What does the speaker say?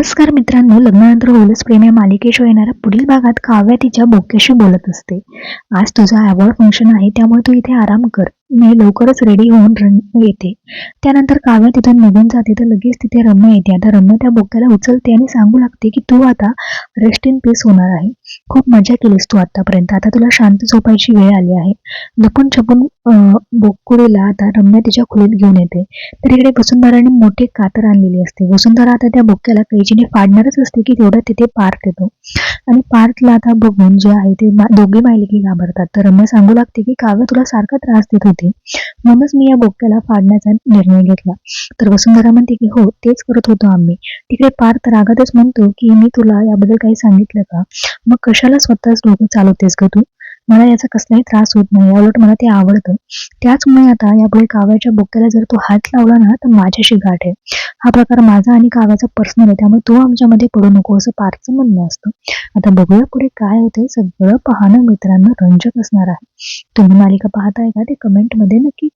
नमस्कार मित्रांनो लग्नानंतर होलस प्रेम या मालिकेशिवाय येणाऱ्या पुढील भागात काव्या तिच्या बोक्याशी बोलत असते. आज तुझा अवॉर्ड फंक्शन आहे त्यामुळे तू इथे आराम कर. मी लवकरच रेडी होऊन रन येते. त्यानंतर काव्या तिथून निघून जाते तर लगेच तिथे रम्य येते. आता रम्य त्या बोक्याला उचलते आणि सांगू लागते की तू आता रेस्ट इन पीस होणार आहे. खूप मजा केलीस तू आतापर्यंत. आता तुला शांत झोपायची वेळ आली आहे. लपून छपून अं, बोकुडीला आता रम्य तिच्या खोलीत घेऊन येते. तर इकडे वसुंधराने मोठी कातर आणलेली असते. वसुंधरा आता त्या बोक्याला कैचीने फाडणारच असते की तेवढं तिथे पार्थ येतो. आणि पार्थला आता बघून जे आहे ते दोघी दोघे मायलिकी घाबरतात. तर रम्य सांगू लागते की काव्य तुला सारखा त्रास देत होती. म्हणूनच मी या बोक्याला फाडण्याचा निर्णय घेतला. तर वसुंधरा म्हणते की हो तेच करत होतो आम्ही. तिकडे पार्थ रागातच म्हणतो की मी तुला याबद्दल काही सांगितलं का? मग कशाला स्वतःच डोकं चालवतेस ग तू? मला याचा कसलाही त्रास होत नाही. याउलट मला ते आवडतं. त्याचमुळे आता यापुढे काव्याच्या बोक्याला जर तू हात लावला ना तर माझ्याशी गाठ आहे. हा प्रकार माझा आणि काव्याचा पर्सनल आहे त्यामुळे तू आमच्यामध्ये पडू नको असं पारचं म्हणणं असतं. आता बघूया पुढे काय होते सगळं पाहणं मित्रांनो रंजक असणार आहे. तुम्ही मालिका पाहताय का ते कमेंटमध्ये नक्की